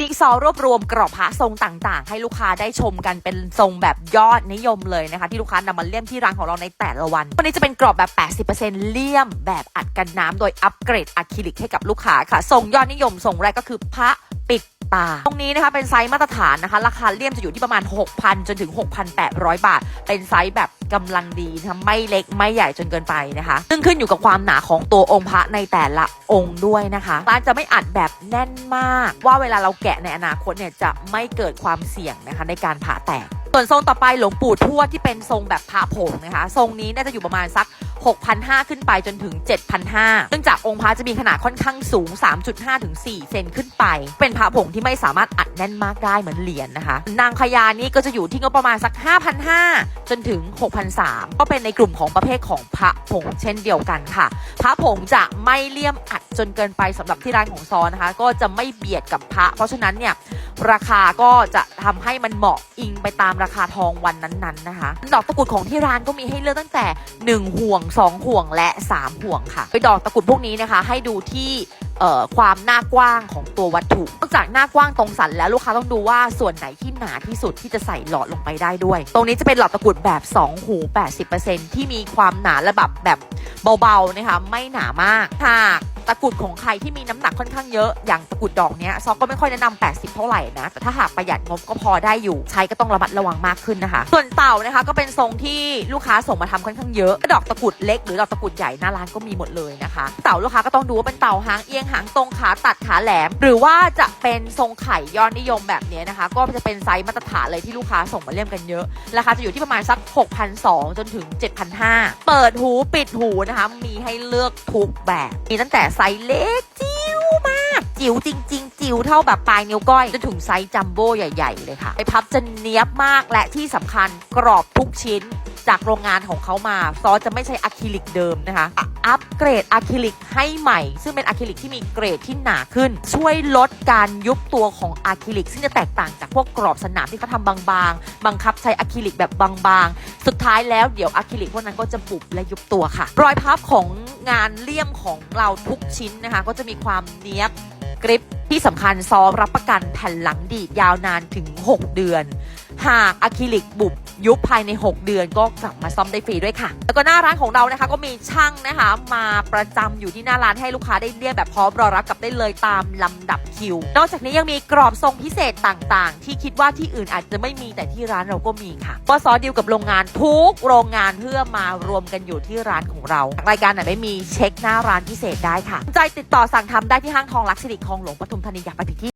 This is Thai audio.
ดิกซอรวบรวมกรอบพระทรงต่างๆ ให้ลูกค้าได้ชมกันเป็นทรงแบบยอดนิยมเลยนะคะ ที่ลูกค้านำมาเลี่ยมที่ร้านของเราในแต่ละวัน วันนี้จะเป็นกรอบแบบ 80%เลี่ยมแบบอัดกันน้ำโดยอัปเกรดอะคริลิกให้กับลูกค้าค่ะทรงยอดนิยมทรงแรกก็คือพระปิด ตาตรงนี้นะคะเป็นไซส์มาตรฐานนะคะ ราคาเลี่ยมจะอยู่ที่ประมาณ 6,000 จนถึง 6,800 บาท เป็นไซส์แบบกำลังดีนะคะไม่เล็กไม่ใหญ่จนเกินไปนะคะ ซึ่งขึ้นอยู่กับความหนาของตัวองค์พระในแต่ละองค์ด้วยนะคะร้านจะไม่อัดแบบแน่นมาก ว่าเวลาเราแกะในอนาคตเนี่ยจะไม่เกิดความเสี่ยงนะคะในการผ่าแตกส่วนทรงต่อไปหลวงปู่ทวดที่เป็นทรงแบบพระผงนะคะ ทรงนี้น่าจะอยู่ประมาณสัก 6,500 ขึ้นไปจนถึง 7,500 ซึ่งจากองค์พระจะมีขนาดค่อนข้างสูง 3.5 ถึง 4 เซนขึ้นไป เป็นพระผงที่ไม่สามารถอัดแน่นมากได้เหมือนเหรียญนะคะ นางพญานี่ก็จะอยู่ที่งบประมาณสัก 5,500 จนถึง 6,300 ก็เป็นในกลุ่มของประเภทของพระผงเช่นเดียวกันค่ะ พระผงจะไม่เลี่ยมอัดจนเกินไปสำหรับที่ร้านของซอนะคะ ก็จะไม่เบียดกับพระ เพราะฉะนั้นเนี่ยราคาก็จะทำให้มันเหมาะอิงไปตามราคาทองวันนั้นๆนะคะ ดอกตะกรุดของที่ร้านก็มีให้เลือกตั้งแต่ 1 ห่วง2 ห่วงและ 3 ห่วงค่ะไปดอกตะกุดพวกนี้นะคะ ให้ดูที่ความหน้ากว้างของตัววัตถุนอกจากหน้ากว้างตรงสันแล้วลูกค้าต้องดูว่าส่วนไหนที่หนาที่สุดที่จะใส่หลอดลงไปได้ด้วย ตรงนี้จะเป็นหลอดตะกุดแบบ 2 หู 80%ที่มีความหนาระบับแบบเบาๆนะคะไม่หนามากหาก ตะกรุดของใครที่มีน้ำหนักค่อนข้างเยอะอย่างตะกรุดดอกเนี้ยซอกก็ไม่ค่อยแนะนำ80 เท่าไหร่นะ แต่ถ้าหากประหยัดงบก็พอได้อยู่ ใช้ก็ต้องระมัดระวังมากขึ้นนะคะ ส่วนเต่านะคะก็เป็นทรงที่ลูกค้าส่งมาทำค่อนข้างเยอะ ดอกตะกรุดเล็กหรือดอกตะกรุดใหญ่หน้าร้านก็มีหมดเลยนะคะ เต่าลูกค้าก็ต้องดูว่าเป็นเต่าหางเอียงหางตรงขาตัดขาแหลม หรือว่าจะเป็นทรงไข่ยอดนิยมแบบนี้นะคะ ก็จะเป็นไซส์มาตรฐานเลยที่ลูกค้าส่งมาเลี่ยมกันเยอะราคาจะอยู่ที่ประมาณสัก 6,200จนถึง7,500เปิดหูปิดหูนะคะมีให้เลือกทุกแบบมีตั้งแต่ไซส์เล็กจิ๋วมาก จิ๋วจริง ๆ จิ๋วเท่าแบบปลายนิ้วก้อยจนถึงไซส์จัมโบ้ใหญ่ ๆ เลยค่ะไปพับจะเนี้ยบมากและที่สำคัญกรอบทุกชิ้นจากโรงงานของเขามา ซอสจะไม่ใช่อะคริลิกเดิมนะคะอะอัปเกรดอะคริลิกให้ใหม่ ซึ่งเป็นอะคริลิกที่มีเกรดที่หนาขึ้น ช่วยลดการยุบตัวของอะคริลิก ซึ่งจะแตกต่างจากพวกกรอบสนามที่เขาทำบางๆ บังคับใช้อะคริลิกแบบบางๆ สุดท้ายแล้วเดี๋ยวอะคริลิกพวกนั้นก็จะบุบและยุบตัวค่ะ รอยพับของ งานเลี่ยมของเราทุกชิ้นนะคะ ก็จะมีความเนี้ยบกริบ ที่สำคัญซอฟรับประกันแผ่นหลังดีดยาวนานถึง 6 เดือน หากอะคริลิกบุบยุบภายใน 6 เดือนก็กลับมาซ่อมได้ฟรีด้วยค่ะ แล้วก็หน้าร้านของเรานะคะ ก็มีช่างนะคะ มาประจำอยู่ที่หน้าร้านให้ลูกค้าได้เรียกแบบพร้อมรอรับกับได้เลยตามลำดับคิว นอกจากนี้ยังมีกรอบทรงพิเศษต่างๆ ที่คิดว่าที่อื่นอาจจะไม่มีแต่ที่ร้านเราก็มีค่ะก็ซอดีลกับโรงงานทุกโรงงานเพื่อมารวมกันอยู่ที่ร้านของเรา รายการไหนไม่มีเช็คหน้าร้านพิเศษได้ค่ะ ใจติดต่อสั่งทำได้ที่ห้างทองลักษิริคลองหลวงปทุมธานีอยากไปผิดที่